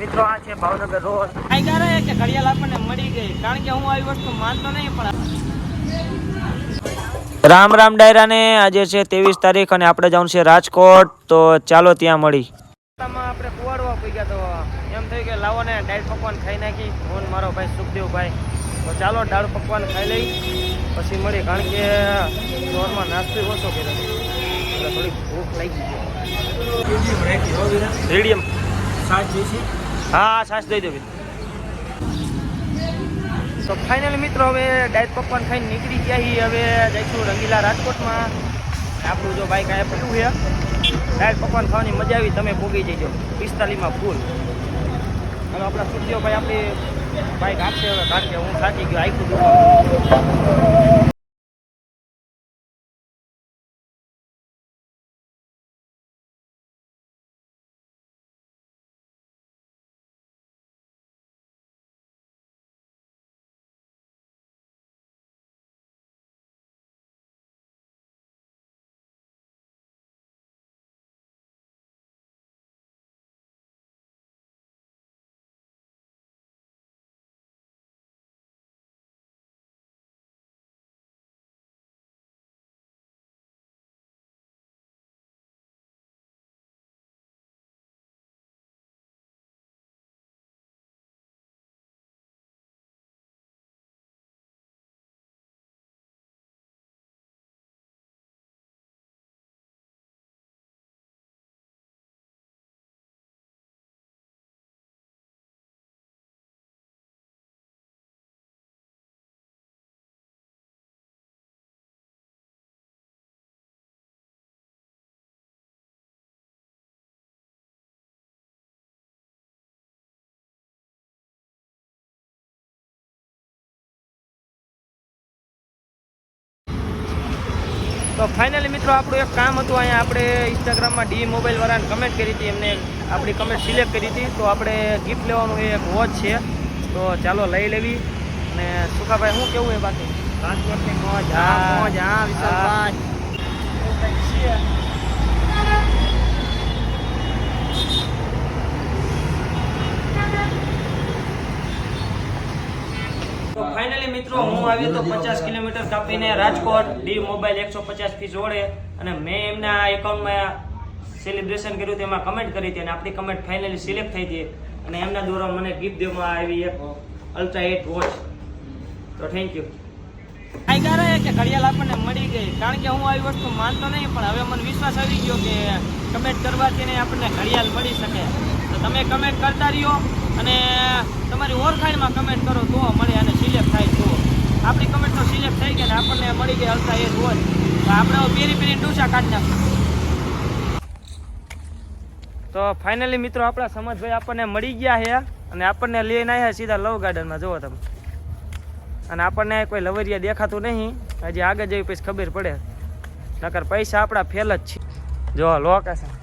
મિત્રો આ છે ભાવનગર રોડ. આઈ રહે કે ઘડિયાળ આપણને મળી ગઈ. કારણ કે હું આવી વસ્તુ માનતો નહીં પણ રામ રામ ડાયરાને આજે છે ત્રેવીસ તારીખ અને આપણે જવાનું છે રાજકોટ. તો ચાલો ત્યાં મળી. આપણે કુવાડવા ગયા તો એમ થયું કે લાવો ને ડાળ પકવાન ખાઈ નાખી. હું મારો ભાઈ સુખદેવભાઈ. તો ચાલો દાળ પકવાન ખાઈ લઈ. પછી મળી. કારણ કે સ્ટોરમાં નાસ્તો ઓછો કર્યો. એટલે થોડી ભૂખ લાગી ગઈ. મીડિયમ હા છાશ દઈ દો તો ફાઇનલ મિત્રો હવે ડાયટ પકવાન ખાઈને નીકળી ગયા છીએ. હવે જઈશું રંગીલા રાજકોટમાં. આપણું જો બાઈક અહીંયા પડ્યું છે. ડાયટ પકવાન ખાવાની મજા આવી, તમે ભોગી જઈજો પિસ્તાલીમાં ફૂલ અને આપણા સુરજીઓભાઈ આપણી બાઈક આપશે. હવે કારણ કે હું થાકી ગયો આખું તો ફાઇનલી મિત્રો આપણું એક કામ હતું અહીંયા આપણે ઇન્સ્ટાગ્રામમાં ડી મોબાઈલ વાળાને કમેન્ટ કરી હતી એમને આપણી કમેન્ટ સિલેક્ટ કરી હતી. તો આપણે ગિફ્ટ લેવાનું એક વોચ છે. તો ચાલો લઈ લેવી. અને સુખાભાઈ શું કેવું એ બાકી? મોજ હા મોજ હા વિશાલભાઈ એવું કંઈક છે તો ફાઇનલી મિત્રો હું આવ્યો તો પચાસ કિલોમીટર કાપીને રાજકોટ, ડી મોબાઈલ એકસો પચાસ ફી જોડે. અને મેં એમના એકાઉન્ટમાં સેલિબ્રેશન કર્યું તેમાં કમેન્ટ કરી હતી અને આપણી કમેન્ટ ફાઇનલી સિલેક્ટ થઈ હતી. અને એમના દ્વારા મને ગિફ્ટ દેવામાં આવી એક અલ્ટ્રા એટ વોચ તો થેન્ક યુ આઈ ગારે કે ઘડિયાળ આપણને મળી ગઈ. કારણ કે હું આવી વસ્તુ માનતો નહીં, પણ હવે મને વિશ્વાસ આવી ગયો કે કમેન્ટ કરવાથી આપણને ઘડિયાળ મળી શકે. તો તમે કમેન્ટ કરતા રહ્યો અને તમારી ઓળખાણમાં કમેન્ટ કરો, તો મળે અને સિલેક્ટ આપણી કમેન્ટ સિલેક્ટ થઈ ગયા આપણને મળી ગયા હલતા એ વોચ તો આપણે પીરી પેરી ડૂસા કાઢી નાખીશું. તો ફાઇનલી મિત્રો આપણા સમજભાઈ આપણને મળી ગયા છે અને આપણને લઈને આવ્યા સીધા લવ ગાર્ડનમાં જુઓ તમે. અને આપણને કોઈ લવરિયા દેખાતું નહીં. હજી આગળ જઈ પછી ખબર પડે. નકર પૈસા આપણા ફેલ જ છે. જો લોકેશન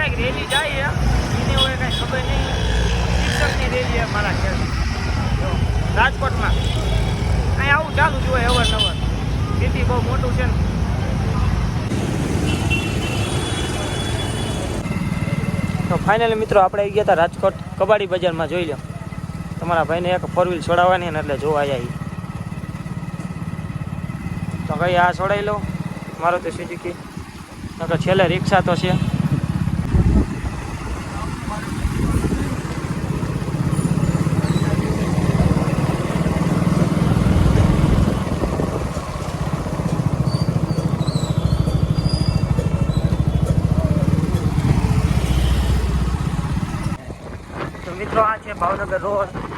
કંઈક રેલી જાય એને હવે કંઈ ખબર નહીં. શિક્ષકની રેલી છે મારા ખ્યાલ. રાજકોટમાં. અહીંયા આવું ચાલુ જ હોય અવારનવાર. ખેતી બહુ મોટું છે ને. ફાઇનલી મિત્રો, આપણે ગયા હતા રાજકોટ કબાડી બજારમાં, જોઈ લો. તમારા ભાઈને એક ફોર વ્હીલ છોડાવવાની ને એટલે જોવા જાય તો કઈ આ છોડાવી લો. મારો તો સુઝુકી નકર છેલ્લે રિક્ષા તો છે. મિત્રો આ છે ભાવનગર રોડ